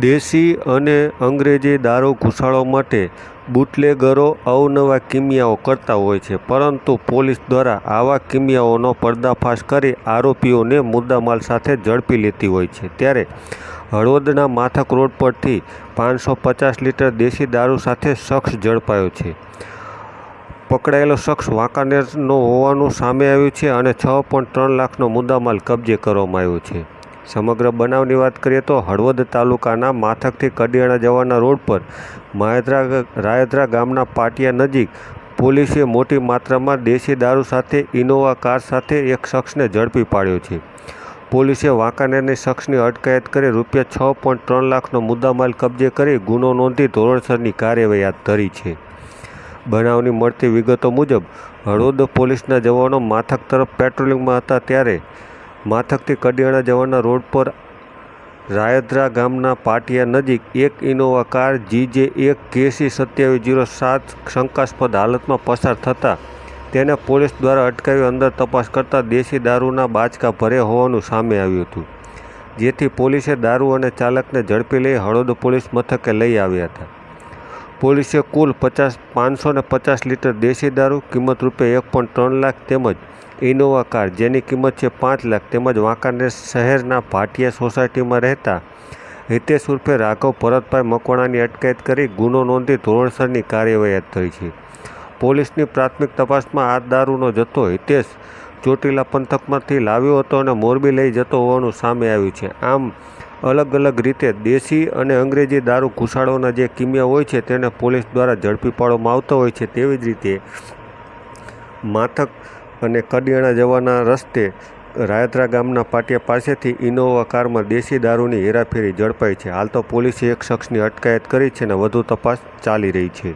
દેશી અને અંગ્રેજી દારૂ ઘૂસાડવા માટે બુટલેગરો અવનવા કિમિયાઓ કરતા હોય છે. પરંતુ પોલીસ દ્વારા આવા કિમિયાઓનો પર્દાફાશ કરી આરોપીઓને મુદ્દામાલ સાથે ઝડપી લેતી હોય છે. ત્યારે હળવદના માથક રોડ પરથી પાંચસો પચાસ લીટર દેશી દારૂ સાથે શખ્સ ઝડપાયો છે. પકડાયેલો શખ્સ વાંકાનેરનો હોવાનું સામે આવ્યું છે અને છ પોઈન્ટ ત્રણ લાખનો મુદ્દામાલ કબજે કરવામાં આવ્યો છે. સમગ્ર બનાવની વાત કરીએ તો હળવદ તાલુકાના માથકથી કડિયાણા જવાના રોડ પર માયત્રા રાયદ્રા ગામના પાટિયા નજીક પોલીસે મોટી માત્રામાં દેશી દારૂ સાથે ઇનોવા કાર સાથે એક શખ્સને ઝડપી પાડ્યો છે. પોલીસે વાંકાનેરની શખ્સની અટકાયત કરી રૂપિયા છ પોઈન્ટ ત્રણ લાખનો મુદ્દામાલ કબજે કરી ગુનો નોંધી ધોરણસરની કાર્યવાહી હાથ ધરી છે. બનાવની મળતી વિગતો મુજબ, હળવદ પોલીસના જવાનો માથક તરફ પેટ્રોલિંગમાં હતા ત્યારે માથકથી કડિયાણા જવાના રોડ પર રાયદ્રા ગામના પાટિયા નજીક એક ઇનોવા કાર જીજે એક કેસી સત્યાવીસ જીરો સાત શંકાસ્પદ હાલતમાં પસાર થતાં તેને પોલીસ દ્વારા અટકાવી અંદર તપાસ કરતાં દેશી દારૂના બાચકા ભરે હોવાનું સામે આવ્યું હતું. જેથી પોલીસે દારૂ અને ચાલકને ઝડપી લઈ હળોદ પોલીસ મથકે લઈ આવ્યા હતા. પોલીસે કુલ પચાસ, પાંચસો ને પચાસ લીટર દેશી દારૂ, કિંમત રૂપે એક પોઈન્ટ ત્રણ લાખ તેમજ ઇનોવા કાર, જેની કિંમત છે પાંચ લાખ તેમજ વાંકાનેર શહેરના ભાટિયા સોસાયટીમાં રહેતા હિતેશ ઉર્ફે રાઘવ ભરતભાઈ મકવાણાની અટકાયત કરી ગુનો નોંધી ધોરણસરની કાર્યવાહી હાથ ધરી છે. પોલીસની પ્રાથમિક તપાસમાં આ દારૂનો જથ્થો હિતેશ ચોટીલા પંથકમાંથી લાવ્યો હતો અને મોરબી લઈ જતો હોવાનું સામે આવ્યું છે. આમ અલગ અલગ રીતે દેશી અને અંગ્રેજી દારૂ ઘૂસાડવાના જે કિમિયા હોય છે તેને પોલીસ દ્વારા ઝડપી પાડવામાં આવતા હોય છે તેવી જ રીતે માથક અને કડિયાણા જવાના રસ્તે રાયત્રા ગામના પાટિયા પાસેથી ઇનોવા કારમાં દેશી દારૂની હેરાફેરી ઝડપાઈ છે. હાલ તો પોલીસે એક શખ્સની અટકાયત કરી છે અને વધુ તપાસ ચાલી રહી છે.